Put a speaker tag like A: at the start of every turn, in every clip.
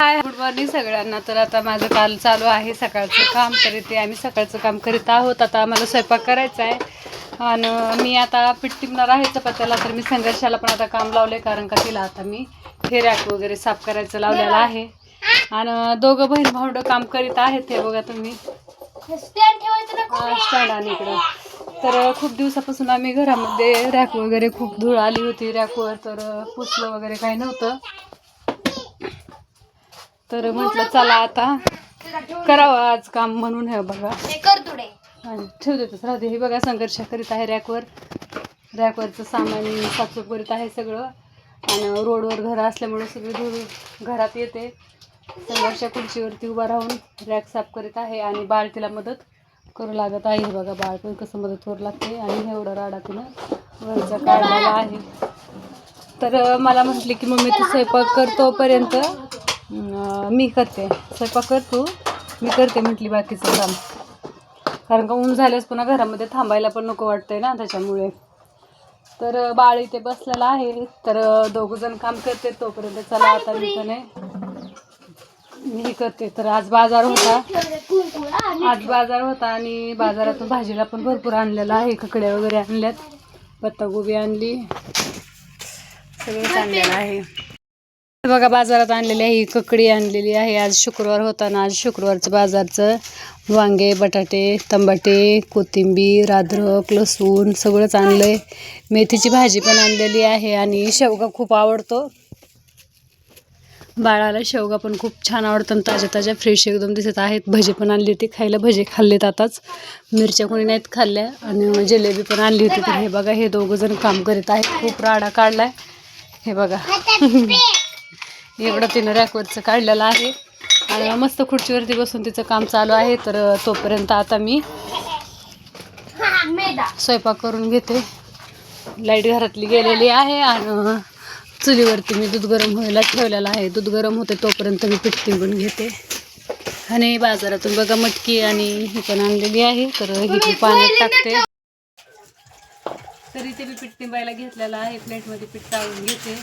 A: Hi good morning सगळ्यांना. तर आता माझं काल चालू आहे सकाळचं काम तर ते आम्ही सकाळचं काम करीत आहोत. आता आम्हाला स्वयंपाक करायचा आहे. आणि मी आता पीठ टिपणार आहे चपात्याला तर मी संघर्षाला पण आता काम लावले कारण का तिला आता मी हे रॅक वगैरे साफ करायचं लावलेलं आहे. आणि दोघं बहीण भावंडं काम करीत आहेत हे बघा तुम्ही. स्टँड आणि इकडं. तर खूप दिवसापासून आम्ही घरामध्ये रॅक वगैरे खूप धूळ आली होती रॅकवर तर पुसलं वगैरे काही नव्हतं. तर म्हटलं चला आता करावं आज काम म्हणून हे बघा. आणि ठेव देतच राहते हे बघा संघर्ष करीत आहे रॅकवर. रॅकवरचं सामान साफसूफ करीत आहे सगळं. आणि रोडवर घर असल्यामुळे सगळी धूळ घरात येते. संघर्ष खुर्चीवरती उभा राहून रॅक साफ करीत आहे आणि बाळ तिला मदत करू लागत आहे. हे बघा बाळ पण कसं मदत करू लागते आणि हे एवढं राडा तिनं वरचा काढलेला आहे. तर मला म्हटली की मम्मी तू स्वयंपाक करतोपर्यंत मी करते. स्वयंपाक कर तू. मी करते म्हटली बाकीचं काम. कारण का ऊन झाल्यास पुन्हा घरामध्ये थांबायला पण नको वाटतंय ना त्याच्यामुळे. तर बाळ इथे बसलेला आहे. तर दोघंजण काम करते तोपर्यंत चला आता मी. मी करते. तर आज बाजार होता. आज बाजार होता आणि बाजारातून भाजीला पण भरपूर आणलेला आहे. ककड्या वगैरे आणल्यात. पत्तागोबी आणली. सगळंच आणलेलं आहे. बघा बाजारात आणलेली आहे ही ककडी आणलेली आहे. आज शुक्रवार होता ना आज शुक्रवारचं बाजारचं. वांगे बटाटे तंबाटे कोथिंबीर अद्रक लसूण सगळंच आणलंय. मेथीची भाजी पण आणलेली आहे आणि शेवगा खूप आवडतो. बाळाला शेवगा पण खूप छान आवडतं आणि ताज्या ताज्या फ्रेश एकदम दिसत आहेत. भजी पण आणली होती खायला भजी खाल्लेत आताच. मिरच्या कोणी नाहीत खाल्ल्या आणि जिलेबी पण आणली होती. तर हे बघा हे दोघं जण काम करीत आहेत. खूप राडा काढलाय. हे बघा. एवढं तिनं रॅकवरचं काढलेलं आहे. आणि मस्त खुर्चीवरती बसून तिचं काम चालू आहे तर तोपर्यंत आता मी स्वयंपाक करून घेते. लाइट घरातली गेलेली आहे आणि चुलीवरती मी दूध गरम व्हायला ठेवलेलं आहे. दूध गरम होते तोपर्यंत मी पीठ तिंबून घेते. आणि बाजारातून बघा मटकी आणि ही पण आणलेली आहे तर ही मी पाण्यात टाकते. तरी ते मी पीठ तिंबायला घेतलेलं आहे प्लेटमध्ये पीठ टाळून घेते.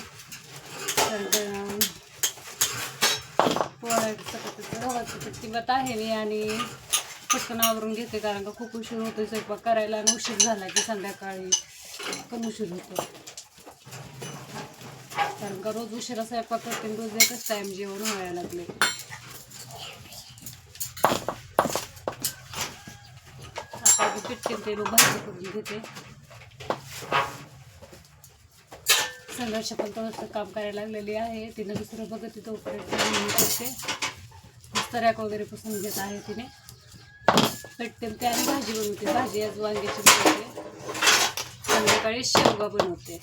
A: तर अं, पीठ आहे मी आणि पटकन आवरून घेते कारण का खूप उशीर होतो स्वयंपाक करायला आणि उशीर झाला की संध्याकाळी पण उशीर होतो कारण का रोज उशिरा स्वयंपाक करते रोज एकच टाईम जेवण व्हायला लागले आता आधी पीठ तिंबते भाजी करून घेते. संघर्ष पंतवस्थ काम करायला लागलेली आहे. तिनं दुसरं बघत तिथं ऑपरेट करते रॅक वगैरे पुसून घेत आहे तिने. पेटतेल ते आणि भाजी बनवते. भाजी आज वांग्याची बनवते. संध्याकाळी शेवगा बनवते.